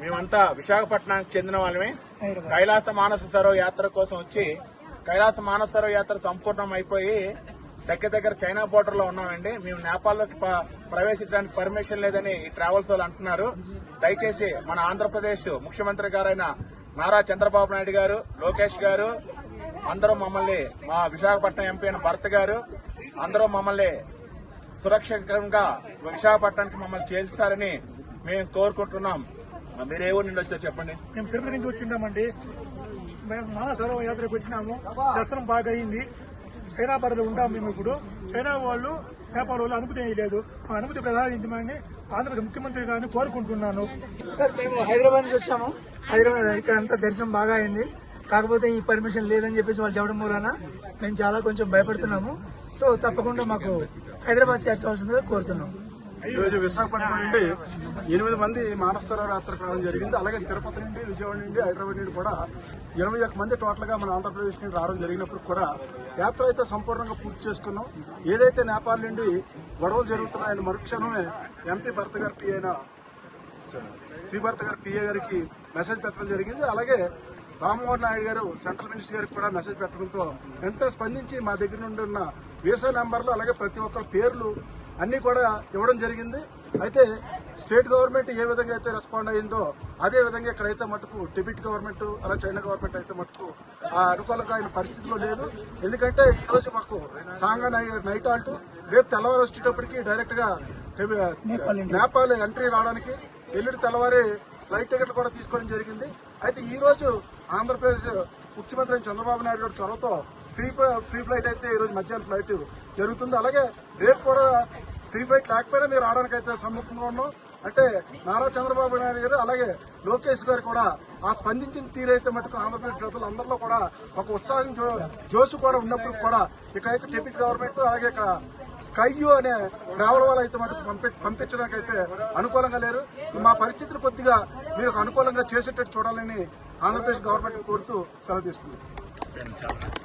మేమంతా విశాఖపట్నానికి చెందిన వాళ్ళమే. కైలాస మానస సరోవర్ యాత్ర కోసం వచ్చి కైలాస మానస సరోవర్ యాత్ర సంపూర్ణం అయిపోయి దగ్గర దగ్గర చైనా బోర్డర్లో ఉన్నామండి. మేము నేపాల్లోకి ప్రవేశించడానికి పర్మిషన్ లేదని ఈ ట్రావెల్స్ వాళ్ళు అంటున్నారు. దయచేసి మన ఆంధ్రప్రదేశ్ ముఖ్యమంత్రి గారైన నారా చంద్రబాబు నాయుడు గారు లోకేష్ గారు అందరూ మమ్మల్ని మా విశాఖపట్నం ఎంపీ అయిన భరత్ గారు అందరూ మమ్మల్ని సురక్షితంగా విశాఖపట్నానికి మమ్మల్ని చేరుస్తారని మేము కోరుకుంటున్నాం. మీరు ఏ ఊరు నుండి వచ్చారు చెప్పండి. మేము తిరుపతి నుంచి వచ్చిందామండి. మేము మానసరోవర యాత్రకు వచ్చినాము. దర్శనం బాగా అయింది. చైనా పరిధిలో ఉంటాం మేము ఇప్పుడు. చైనా వాళ్ళు నేపాల్ వాళ్ళు అనుమతి లేదు ఆ అనుమతి ప్రసాదించమని ఆంధ్రప్రదేశ్ ముఖ్యమంత్రి గారిని కోరుకుంటున్నాను. సార్ మేము హైదరాబాద్ నుంచి వచ్చాము. హైదరాబాద్ ఇక్కడ అంతా దర్శనం బాగా అయింది. కాకపోతే ఈ పర్మిషన్ లేదని చెప్పేసి వాళ్ళు చెప్పడం మూలన మేము చాలా కొంచెం భయపడుతున్నాము. సో తప్పకుండా మాకు హైదరాబాద్ చేర్చవలసిందిగా కోరుతున్నాం. ఈరోజు విశాఖపట్నం నుండి ఎనిమిది మంది మానసరోవర యాత్ర రావడం జరిగింది. అలాగే తిరుపతి నుండి విజయవాడ నుండి హైదరాబాద్ నుండి కూడా ఇరవై ఒక్క మంది టోటల్గా మన ఆంధ్రప్రదేశ్ నుండి రావడం జరిగినప్పుడు కూడా యాత్ర అయితే సంపూర్ణంగా పూర్తి చేసుకున్నాం. ఏదైతే నేపాల్ నుండి గొడవలు జరుగుతున్నాయని మరుక్షణమే ఎంపీ భర్త గారి పి అయిన శ్రీభర్త గారి పిఏ గారికి మెసేజ్ పెట్టడం జరిగింది. అలాగే రామ్మోహన్ నాయుడు గారు సెంట్రల్ మినిస్టర్ గారికి కూడా మెసేజ్ పెట్టడంతో వెంటనే స్పందించి మా దగ్గర నుండి ఉన్న వీసా నెంబర్లు అలాగే ప్రతి ఒక్కరి పేర్లు అన్ని కూడా ఇవ్వడం జరిగింది. అయితే స్టేట్ గవర్నమెంట్ ఏ విధంగా అయితే రెస్పాండ్ అయిందో అదే విధంగా ఇక్కడైతే మటుకు టిబెట్ గవర్నమెంట్ అలా చైనా గవర్నమెంట్ అయితే మటుకు ఆ అనుకూలంగా ఆయన పరిస్థితిలో లేదు. ఎందుకంటే ఈ రోజు మాకు సాంగా నైట్ ఆల్ట్ రేపు తెల్లవారు వచ్చేటప్పటికి డైరెక్ట్గా టిబె- నేపాల్ ఎంట్రీ. రావడానికి ఎల్లుడి తెల్లవారి ఫ్లైట్ టికెట్లు కూడా తీసుకోవడం జరిగింది. అయితే ఈ రోజు ఆంధ్రప్రదేశ్ ముఖ్యమంత్రి చంద్రబాబు నాయుడు గారి చొరవతో ఫ్రీ ఫ్రీ ఫ్లైట్ అయితే ఈ రోజు మధ్యాహ్నం ఫ్లైట్ జరుగుతుంది. అలాగే రేపు కూడా ప్రీ ఫైవ్ క్లాక్ లేకపోయినా మీరు ఆడడానికైతే సమ్ముఖంగా ఉన్నాం. అంటే నారా చంద్రబాబు నాయుడు గారు అలాగే లోకేష్ గారు కూడా ఆ స్పందించిన తీరైతే మటుకు ఆంధ్రప్రదేశ్ ప్రజలు అందరిలో కూడా ఒక ఉత్సాహం జోసు కూడా ఉన్నప్పుడు కూడా ఇక్కడైతే డిప్యూటీ గవర్నమెంట్ అలాగే ఇక్కడ స్కైయూ అనే ట్రావెల్ వాళ్ళు అయితే మటుకు పంపి పంపించడానికి అయితే అనుకూలంగా లేరు. మా పరిస్థితిని కొద్దిగా మీరు అనుకూలంగా చేసేటట్టు చూడాలని ఆంధ్రప్రదేశ్ గవర్నమెంట్ కోరుతూ సెలవు తీసుకుంటున్నాం